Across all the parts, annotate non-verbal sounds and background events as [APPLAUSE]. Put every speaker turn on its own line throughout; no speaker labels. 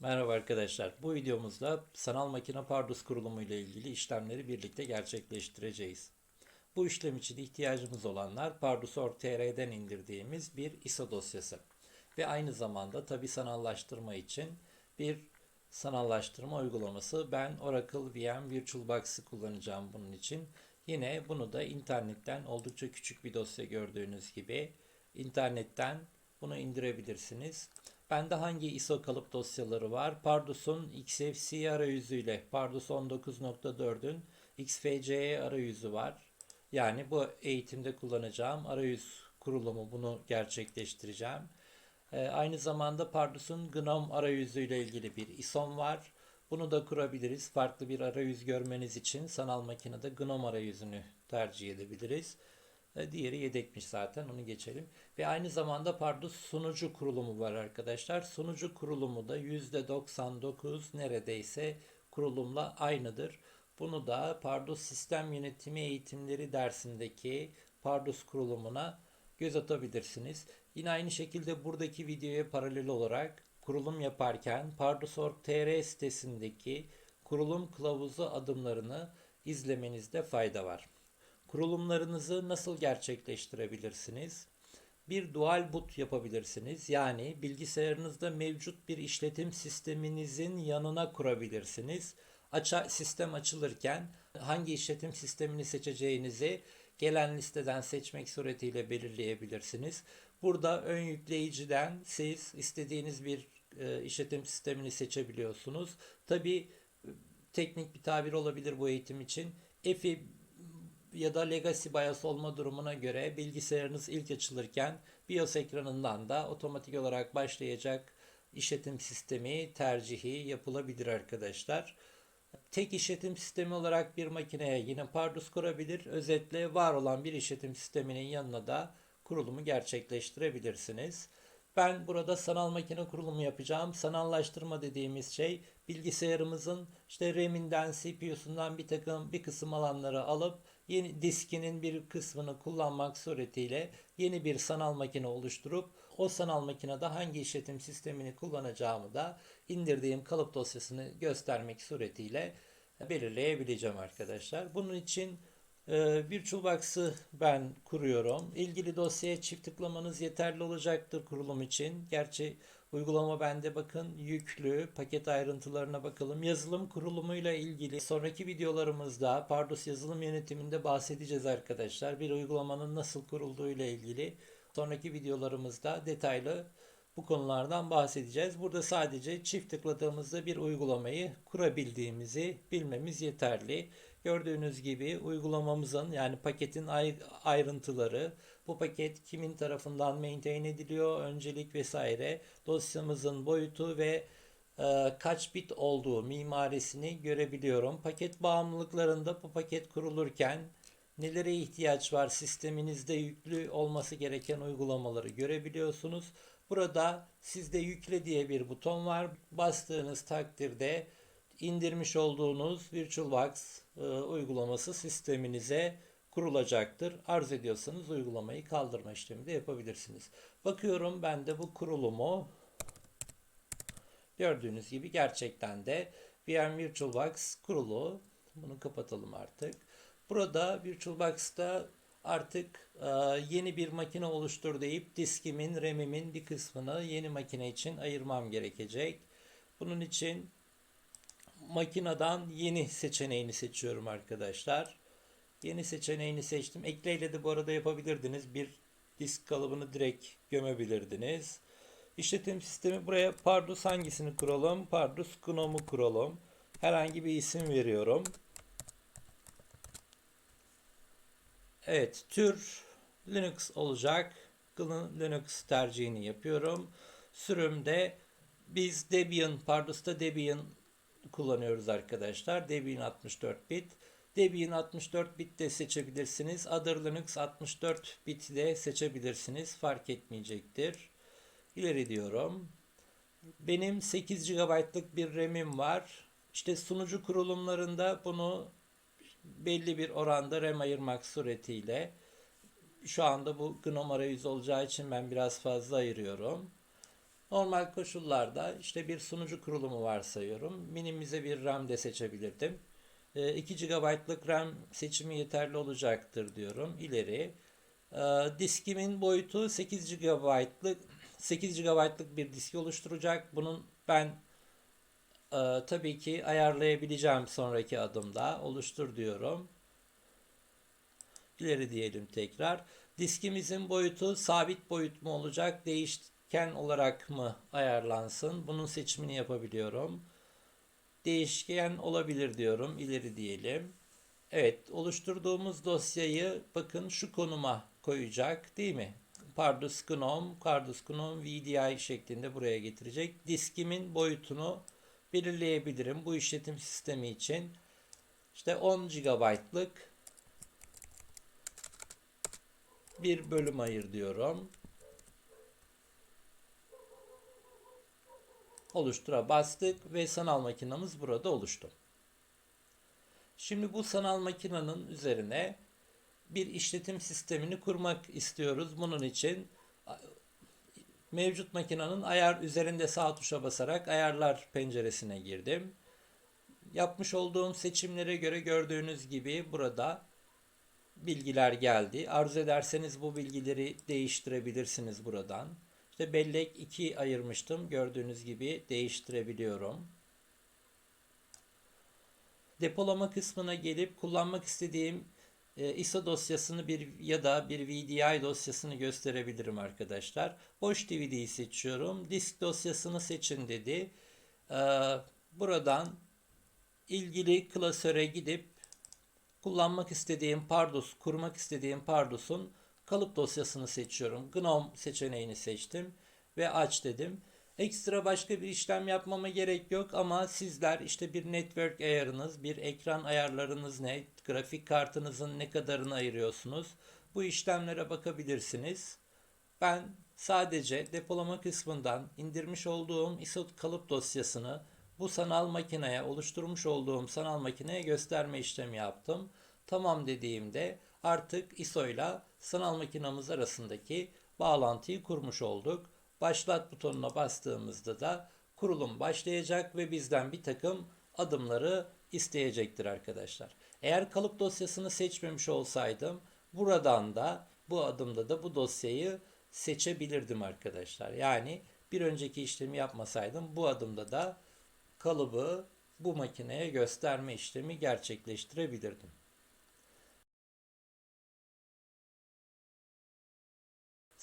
Merhaba arkadaşlar. Bu videomuzda sanal makine Pardus kurulumu ile ilgili işlemleri birlikte gerçekleştireceğiz. Bu işlem için ihtiyacımız olanlar Pardus.org.tr'den indirdiğimiz bir ISO dosyası ve aynı zamanda tabi sanallaştırma için bir sanallaştırma uygulaması. Ben Oracle VM VirtualBox'ı kullanacağım bunun için. Yine bunu da internetten oldukça küçük bir dosya gördüğünüz gibi internetten bunu indirebilirsiniz. Bende hangi ISO kalıp dosyaları var? Pardus'un XFCE arayüzüyle Pardus 19.4'ün XFCE arayüzü var. Yani bu eğitimde kullanacağım arayüz kurulumu bunu gerçekleştireceğim. Ee, aynı zamanda Pardus'un GNOME arayüzüyle ilgili bir ISO'm var. Bunu da kurabiliriz. Farklı bir arayüz görmeniz için sanal makinede GNOME arayüzünü tercih edebiliriz. E, Diğeri yedekmiş zaten onu geçelim. Ve aynı zamanda Pardus sunucu kurulumu var arkadaşlar. Sunucu kurulumu da %99 neredeyse kurulumla aynıdır. Bunu da Pardus Sistem Yönetimi Eğitimleri dersindeki Pardus kurulumuna göz atabilirsiniz. Yine aynı şekilde buradaki videoya paralel olarak kurulum yaparken Pardus.org.tr sitesindeki kurulum kılavuzu adımlarını izlemenizde fayda var. Kurulumlarınızı nasıl gerçekleştirebilirsiniz? Bir dual boot yapabilirsiniz. Yani bilgisayarınızda mevcut bir işletim sisteminizin yanına kurabilirsiniz. Aça, sistem açılırken hangi işletim sistemini seçeceğinizi gelen listeden seçmek suretiyle belirleyebilirsiniz. Burada ön yükleyiciden siz istediğiniz bir e, işletim sistemini seçebiliyorsunuz. Tabi teknik bir tabir olabilir bu eğitim için. EFI ya da legacy BIOS olma durumuna göre bilgisayarınız ilk açılırken BIOS ekranından da otomatik olarak başlayacak işletim sistemi tercihi yapılabilir arkadaşlar. Tek işletim sistemi olarak bir makineye yine Pardus kurabilir. Özetle var olan bir işletim sisteminin yanına da kurulumu gerçekleştirebilirsiniz. Ben burada sanal makine kurulumu yapacağım. Sanallaştırma dediğimiz şey bilgisayarımızın işte RAM'inden, CPU'sundan bir takım bir kısım alanları alıp yeni diskinin bir kısmını kullanmak suretiyle yeni bir sanal makine oluşturup o sanal makinede hangi işletim sistemini kullanacağımı da indirdiğim kalıp dosyasını göstermek suretiyle belirleyebileceğim arkadaşlar. Bunun için ee, VirtualBox'ı ben kuruyorum. İlgili dosyaya çift tıklamanız yeterli olacaktır kurulum için. Gerçi uygulama bende bakın yüklü. Paket ayrıntılarına bakalım. Yazılım kurulumuyla ilgili sonraki videolarımızda Pardus yazılım yönetiminde bahsedeceğiz arkadaşlar. Bir uygulamanın nasıl kurulduğu ile ilgili sonraki videolarımızda detaylı bu konulardan bahsedeceğiz. Burada sadece çift tıkladığımızda bir uygulamayı kurabildiğimizi bilmemiz yeterli. Gördüğünüz gibi uygulamamızın yani paketin ayrıntıları, bu paket kimin tarafından maintain ediliyor, öncelik vesaire, dosyamızın boyutu ve e, kaç bit olduğu mimarisini görebiliyorum. Paket bağımlılıklarında bu paket kurulurken nelere ihtiyaç var sisteminizde yüklü olması gereken uygulamaları görebiliyorsunuz. Burada sizde yükle diye bir buton var. Bastığınız takdirde indirmiş olduğunuz VirtualBox e, uygulaması sisteminize kurulacaktır. Arz ediyorsanız uygulamayı kaldırma işlemi de yapabilirsiniz. Bakıyorum ben de bu kurulumu gördüğünüz gibi gerçekten de VM VirtualBox kurulu. Bunu kapatalım artık. Burada VirtualBox'ta artık e, yeni bir makine oluştur deyip diskimin, RAM'imin bir kısmını yeni makine için ayırmam gerekecek. Bunun için makineden yeni seçeneğini seçiyorum arkadaşlar. Yeni seçeneğini seçtim. Ekleyle de bu arada yapabilirdiniz. Bir disk kalıbını direkt gömebilirdiniz. İşletim sistemi buraya Pardus hangisini kuralım? Pardus Gnome'u kuralım. Herhangi bir isim veriyorum. Evet, tür Linux olacak. Linux tercihini yapıyorum. Sürümde biz Debian, Pardus'ta Debian kullanıyoruz arkadaşlar. Debian 64 bit. Debian 64 bit de seçebilirsiniz. Other Linux 64 bit de seçebilirsiniz. Fark etmeyecektir. İleri diyorum. Benim 8 GB'lık bir RAM'im var. İşte sunucu kurulumlarında bunu belli bir oranda RAM ayırmak suretiyle şu anda bu GNOME arayüzü olacağı için ben biraz fazla ayırıyorum. Normal koşullarda işte bir sunucu kurulumu varsayıyorum. Minimize bir RAM de seçebilirdim. E, 2 GB'lık RAM seçimi yeterli olacaktır diyorum. İleri. E, diskimin boyutu 8 GB'lık 8 GB'lık bir diski oluşturacak. Bunun ben e, tabii ki ayarlayabileceğim sonraki adımda. Oluştur diyorum. İleri diyelim tekrar. Diskimizin boyutu sabit boyut mu olacak, değişken olarak mı ayarlansın? Bunun seçimini yapabiliyorum. Değişken olabilir diyorum. İleri diyelim. Evet, oluşturduğumuz dosyayı bakın şu konuma koyacak değil mi? Pardus Gnome, Pardus Gnome VDI şeklinde buraya getirecek. Diskimin boyutunu belirleyebilirim bu işletim sistemi için. İşte 10 GB'lık bir bölüm ayır diyorum. Oluştura bastık ve sanal makinamız burada oluştu. Şimdi bu sanal makinenin üzerine bir işletim sistemini kurmak istiyoruz. Bunun için mevcut makinenin ayar üzerinde sağ tuşa basarak ayarlar penceresine girdim. Yapmış olduğum seçimlere göre gördüğünüz gibi burada bilgiler geldi. Arzu ederseniz bu bilgileri değiştirebilirsiniz buradan. İşte bellek 2 ayırmıştım. Gördüğünüz gibi değiştirebiliyorum. Depolama kısmına gelip kullanmak istediğim e, ISO dosyasını bir ya da bir VDI dosyasını gösterebilirim arkadaşlar. Boş DVD'yi seçiyorum. Disk dosyasını seçin dedi. E, buradan ilgili klasöre gidip kullanmak istediğim Pardus, kurmak istediğim Pardus'un kalıp dosyasını seçiyorum. GNOME seçeneğini seçtim ve aç dedim. Ekstra başka bir işlem yapmama gerek yok ama sizler işte bir network ayarınız, bir ekran ayarlarınız ne, grafik kartınızın ne kadarını ayırıyorsunuz. Bu işlemlere bakabilirsiniz. Ben sadece depolama kısmından indirmiş olduğum ISO kalıp dosyasını bu sanal makineye oluşturmuş olduğum sanal makineye gösterme işlemi yaptım. Tamam dediğimde artık ISO ile sanal makinamız arasındaki bağlantıyı kurmuş olduk. Başlat butonuna bastığımızda da kurulum başlayacak ve bizden bir takım adımları isteyecektir arkadaşlar. Eğer kalıp dosyasını seçmemiş olsaydım buradan da bu adımda da bu dosyayı seçebilirdim arkadaşlar. Yani bir önceki işlemi yapmasaydım bu adımda da kalıbı bu makineye gösterme işlemi gerçekleştirebilirdim.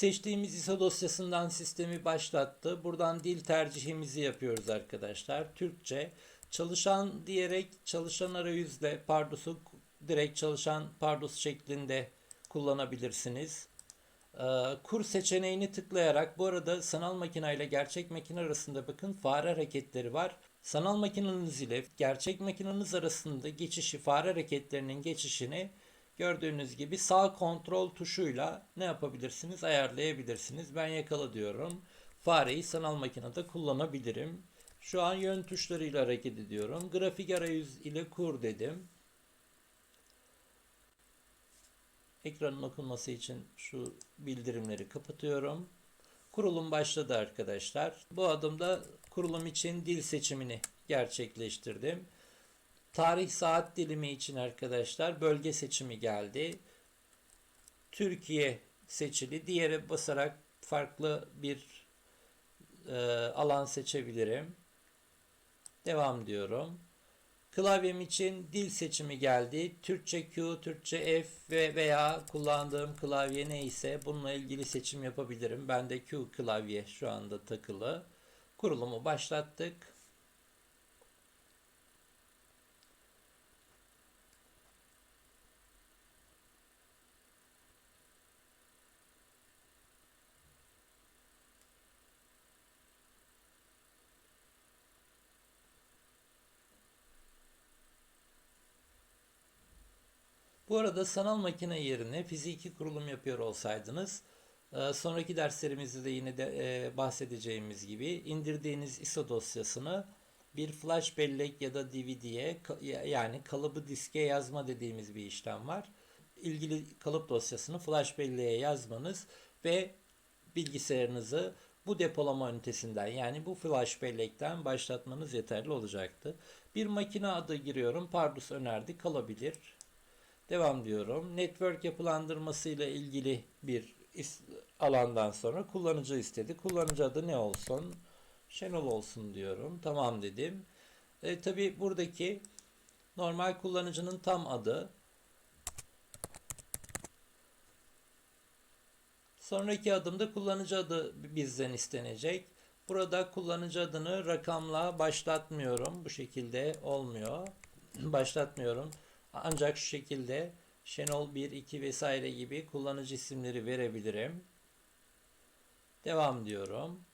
Seçtiğimiz ISO dosyasından sistemi başlattı. Buradan dil tercihimizi yapıyoruz arkadaşlar. Türkçe. Çalışan diyerek çalışan arayüzle Pardus'u direkt çalışan Pardus şeklinde kullanabilirsiniz. Ee, kur seçeneğini tıklayarak bu arada sanal makine ile gerçek makine arasında bakın fare hareketleri var. Sanal makineniz ile gerçek makineniz arasında geçişi, fare hareketlerinin geçişini gördüğünüz gibi sağ kontrol tuşuyla ne yapabilirsiniz? Ayarlayabilirsiniz. Ben yakala diyorum. Fareyi sanal makinede kullanabilirim. Şu an yön tuşlarıyla hareket ediyorum. Grafik arayüz ile kur dedim. Ekranın okunması için şu bildirimleri kapatıyorum. Kurulum başladı arkadaşlar. Bu adımda kurulum için dil seçimini gerçekleştirdim. Tarih saat dilimi için arkadaşlar bölge seçimi geldi. Türkiye seçili. Diğeri basarak farklı bir e, alan seçebilirim. Devam diyorum. Klavyem için dil seçimi geldi. Türkçe Q, Türkçe F ve veya kullandığım klavye neyse bununla ilgili seçim yapabilirim. Ben de Q klavye şu anda takılı. Kurulumu başlattık. Bu arada sanal makine yerine fiziki kurulum yapıyor olsaydınız e, sonraki derslerimizde de yine de e, bahsedeceğimiz gibi indirdiğiniz ISO dosyasını bir flash bellek ya da DVD'ye yani kalıbı diske yazma dediğimiz bir işlem var. İlgili kalıp dosyasını flash belleğe yazmanız ve bilgisayarınızı bu depolama ünitesinden yani bu flash bellekten başlatmanız yeterli olacaktı. Bir makine adı giriyorum. Pardus önerdi kalabilir. Devam diyorum. Network yapılandırması ile ilgili bir alandan sonra kullanıcı istedi. Kullanıcı adı ne olsun? Şenol olsun diyorum. Tamam dedim. E, tabii buradaki normal kullanıcının tam adı. Sonraki adımda kullanıcı adı bizden istenecek. Burada kullanıcı adını rakamla başlatmıyorum. Bu şekilde olmuyor. [CLEARS THROAT] başlatmıyorum. Ancak şu şekilde Şenol 1, 2 vesaire gibi kullanıcı isimleri verebilirim. Devam diyorum.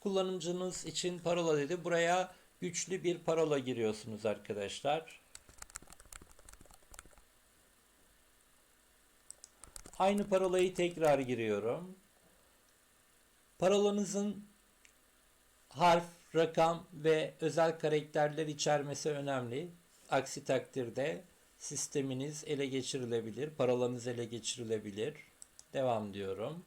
Kullanıcınız için parola dedi. Buraya güçlü bir parola giriyorsunuz arkadaşlar. Aynı parolayı tekrar giriyorum. Parolanızın harf, rakam ve özel karakterler içermesi önemli. Aksi takdirde sisteminiz ele geçirilebilir, parolanız ele geçirilebilir. Devam diyorum.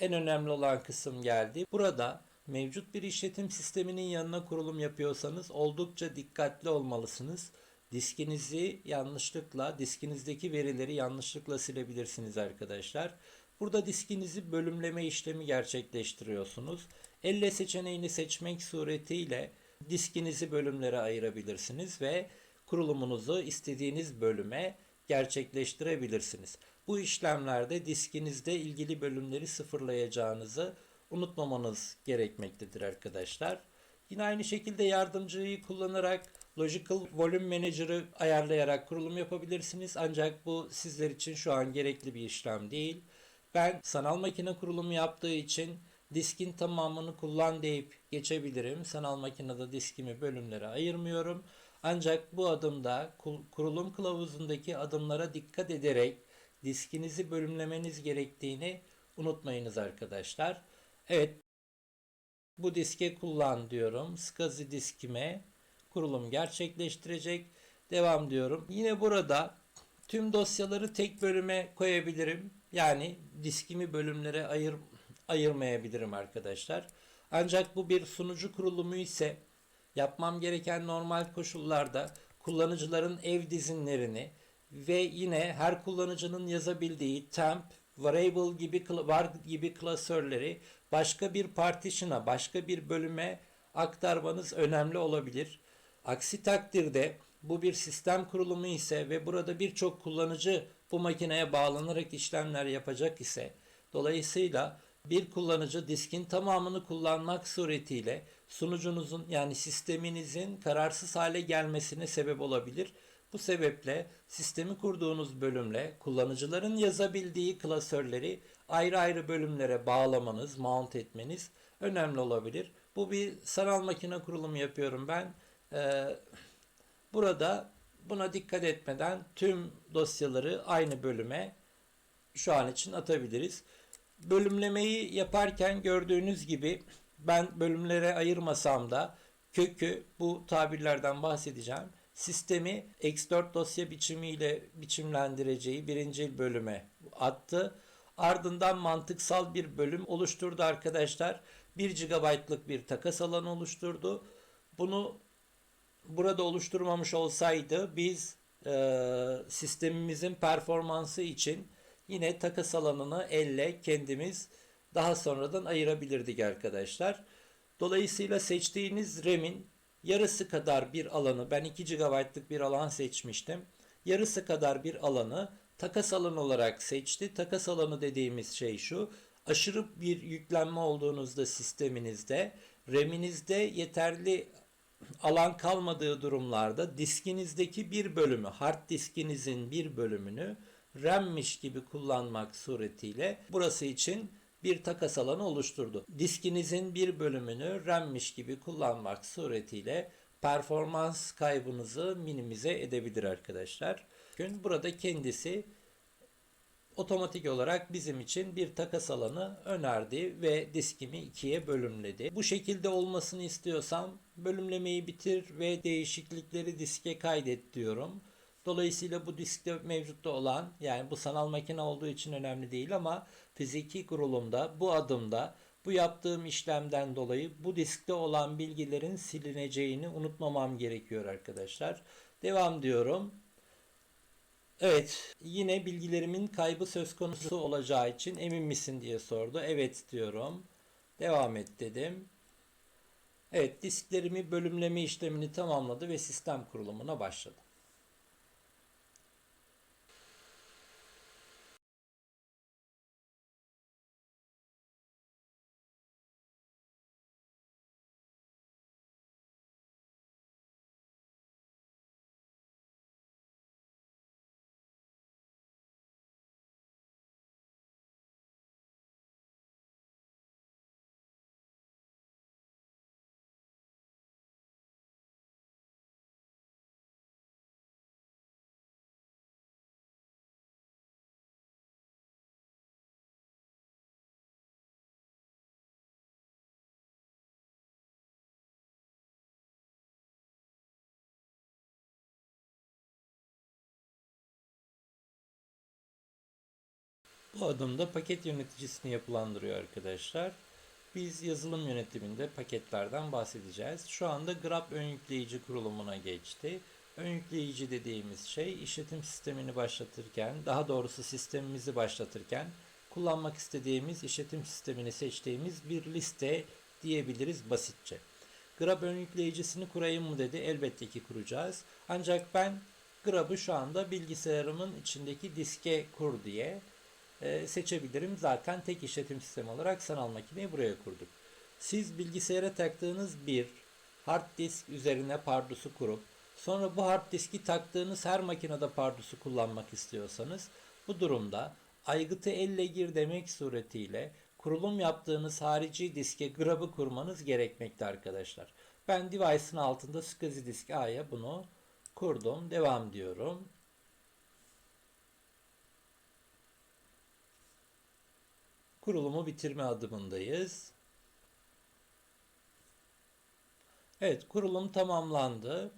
en önemli olan kısım geldi. Burada mevcut bir işletim sisteminin yanına kurulum yapıyorsanız oldukça dikkatli olmalısınız. Diskinizi yanlışlıkla, diskinizdeki verileri yanlışlıkla silebilirsiniz arkadaşlar. Burada diskinizi bölümleme işlemi gerçekleştiriyorsunuz. Elle seçeneğini seçmek suretiyle diskinizi bölümlere ayırabilirsiniz ve kurulumunuzu istediğiniz bölüme gerçekleştirebilirsiniz. Bu işlemlerde diskinizde ilgili bölümleri sıfırlayacağınızı unutmamanız gerekmektedir arkadaşlar. Yine aynı şekilde yardımcıyı kullanarak Logical Volume Manager'ı ayarlayarak kurulum yapabilirsiniz. Ancak bu sizler için şu an gerekli bir işlem değil. Ben sanal makine kurulumu yaptığı için diskin tamamını kullan deyip geçebilirim. Sanal makinede diskimi bölümlere ayırmıyorum. Ancak bu adımda kurulum kılavuzundaki adımlara dikkat ederek diskinizi bölümlemeniz gerektiğini unutmayınız arkadaşlar. Evet bu diske kullan diyorum. SCSI diskime kurulum gerçekleştirecek. Devam diyorum. Yine burada tüm dosyaları tek bölüme koyabilirim. Yani diskimi bölümlere ayır, ayırmayabilirim arkadaşlar. Ancak bu bir sunucu kurulumu ise yapmam gereken normal koşullarda kullanıcıların ev dizinlerini ve yine her kullanıcının yazabildiği temp, variable gibi var gibi klasörleri başka bir partition'a, başka bir bölüme aktarmanız önemli olabilir. Aksi takdirde bu bir sistem kurulumu ise ve burada birçok kullanıcı bu makineye bağlanarak işlemler yapacak ise dolayısıyla bir kullanıcı diskin tamamını kullanmak suretiyle sunucunuzun yani sisteminizin kararsız hale gelmesine sebep olabilir. Bu sebeple sistemi kurduğunuz bölümle kullanıcıların yazabildiği klasörleri ayrı ayrı bölümlere bağlamanız, mount etmeniz önemli olabilir. Bu bir sanal makine kurulumu yapıyorum ben. Ee, burada buna dikkat etmeden tüm dosyaları aynı bölüme şu an için atabiliriz. Bölümlemeyi yaparken gördüğünüz gibi ben bölümlere ayırmasam da kökü bu tabirlerden bahsedeceğim sistemi X4 dosya biçimiyle biçimlendireceği birinci bölüme attı. Ardından mantıksal bir bölüm oluşturdu arkadaşlar. 1 GB'lık bir takas alanı oluşturdu. Bunu burada oluşturmamış olsaydı biz e, sistemimizin performansı için yine takas alanını elle kendimiz daha sonradan ayırabilirdik arkadaşlar. Dolayısıyla seçtiğiniz RAM'in yarısı kadar bir alanı ben 2 GB'lık bir alan seçmiştim. Yarısı kadar bir alanı takas alanı olarak seçti. Takas alanı dediğimiz şey şu. Aşırı bir yüklenme olduğunuzda sisteminizde RAM'inizde yeterli alan kalmadığı durumlarda diskinizdeki bir bölümü, hard diskinizin bir bölümünü RAM'miş gibi kullanmak suretiyle burası için bir takas alanı oluşturdu. Diskinizin bir bölümünü RAM'miş gibi kullanmak suretiyle performans kaybınızı minimize edebilir arkadaşlar. Gün burada kendisi otomatik olarak bizim için bir takas alanı önerdi ve diskimi ikiye bölümledi. Bu şekilde olmasını istiyorsam bölümlemeyi bitir ve değişiklikleri diske kaydet diyorum. Dolayısıyla bu diskte mevcutta olan yani bu sanal makine olduğu için önemli değil ama fiziki kurulumda bu adımda bu yaptığım işlemden dolayı bu diskte olan bilgilerin silineceğini unutmamam gerekiyor arkadaşlar. Devam diyorum. Evet, yine bilgilerimin kaybı söz konusu olacağı için emin misin diye sordu. Evet diyorum. Devam et dedim. Evet, disklerimi bölümleme işlemini tamamladı ve sistem kurulumuna başladı. Bu adımda paket yöneticisini yapılandırıyor arkadaşlar. Biz yazılım yönetiminde paketlerden bahsedeceğiz. Şu anda Grab ön yükleyici kurulumuna geçti. Ön yükleyici dediğimiz şey işletim sistemini başlatırken, daha doğrusu sistemimizi başlatırken kullanmak istediğimiz işletim sistemini seçtiğimiz bir liste diyebiliriz basitçe. Grab ön yükleyicisini kurayım mı dedi. Elbette ki kuracağız. Ancak ben Grab'ı şu anda bilgisayarımın içindeki diske kur diye e, seçebilirim. Zaten tek işletim sistemi olarak sanal makineyi buraya kurduk. Siz bilgisayara taktığınız bir hard disk üzerine Pardus'u kurup sonra bu hard diski taktığınız her makinede Pardus'u kullanmak istiyorsanız bu durumda aygıtı elle gir demek suretiyle kurulum yaptığınız harici diske grab'ı kurmanız gerekmekte arkadaşlar. Ben device'ın altında SCSI disk A'ya bunu kurdum. Devam diyorum. Kurulumu bitirme adımındayız. Evet kurulum tamamlandı.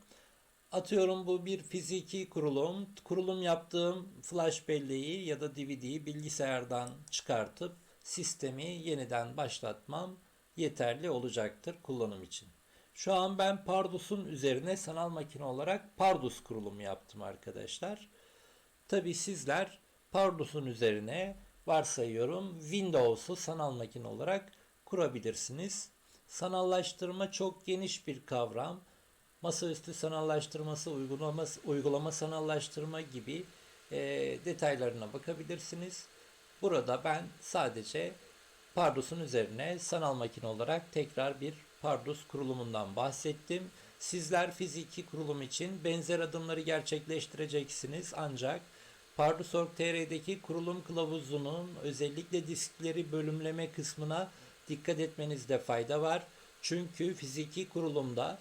Atıyorum bu bir fiziki kurulum. Kurulum yaptığım flash belleği ya da DVD'yi bilgisayardan çıkartıp sistemi yeniden başlatmam yeterli olacaktır kullanım için. Şu an ben Pardus'un üzerine sanal makine olarak Pardus kurulumu yaptım arkadaşlar. Tabi sizler Pardus'un üzerine varsayıyorum Windows'u sanal makine olarak kurabilirsiniz. Sanallaştırma çok geniş bir kavram. Masaüstü sanallaştırması, uygulama, uygulama sanallaştırma gibi e, detaylarına bakabilirsiniz. Burada ben sadece Pardus'un üzerine sanal makine olarak tekrar bir Pardus kurulumundan bahsettim. Sizler fiziki kurulum için benzer adımları gerçekleştireceksiniz ancak Pardus.org.tr'deki kurulum kılavuzunun özellikle diskleri bölümleme kısmına dikkat etmenizde fayda var. Çünkü fiziki kurulumda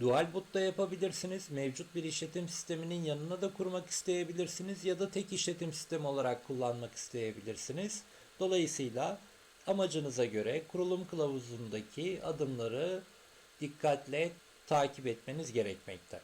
dual boot da yapabilirsiniz. Mevcut bir işletim sisteminin yanına da kurmak isteyebilirsiniz ya da tek işletim sistemi olarak kullanmak isteyebilirsiniz. Dolayısıyla amacınıza göre kurulum kılavuzundaki adımları dikkatle takip etmeniz gerekmekte.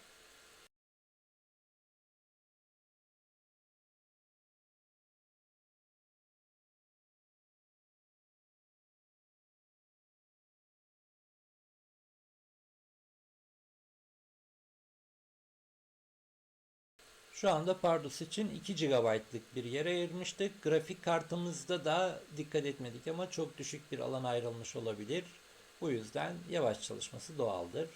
Şu anda Pardus için 2 GB'lık bir yer ayırmıştık. Grafik kartımızda da dikkat etmedik ama çok düşük bir alan ayrılmış olabilir. Bu yüzden yavaş çalışması doğaldır.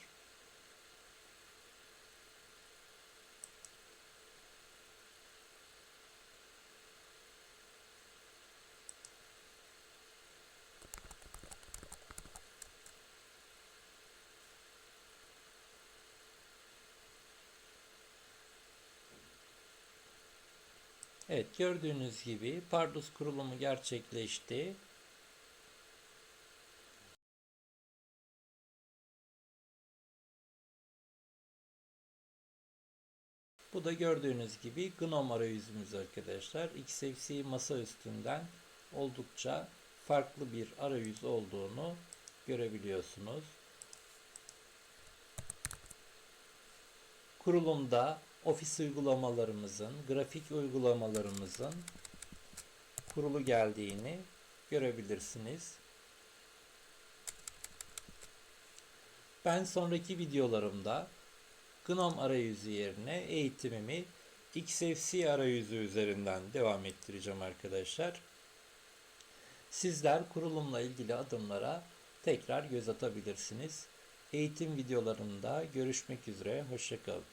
Evet gördüğünüz gibi Pardus kurulumu gerçekleşti. Bu da gördüğünüz gibi GNOME arayüzümüz arkadaşlar. XFC masa üstünden oldukça farklı bir arayüz olduğunu görebiliyorsunuz. Kurulumda ofis uygulamalarımızın, grafik uygulamalarımızın kurulu geldiğini görebilirsiniz. Ben sonraki videolarımda GNOME arayüzü yerine eğitimimi XFC arayüzü üzerinden devam ettireceğim arkadaşlar. Sizler kurulumla ilgili adımlara tekrar göz atabilirsiniz. Eğitim videolarında görüşmek üzere. Hoşçakalın.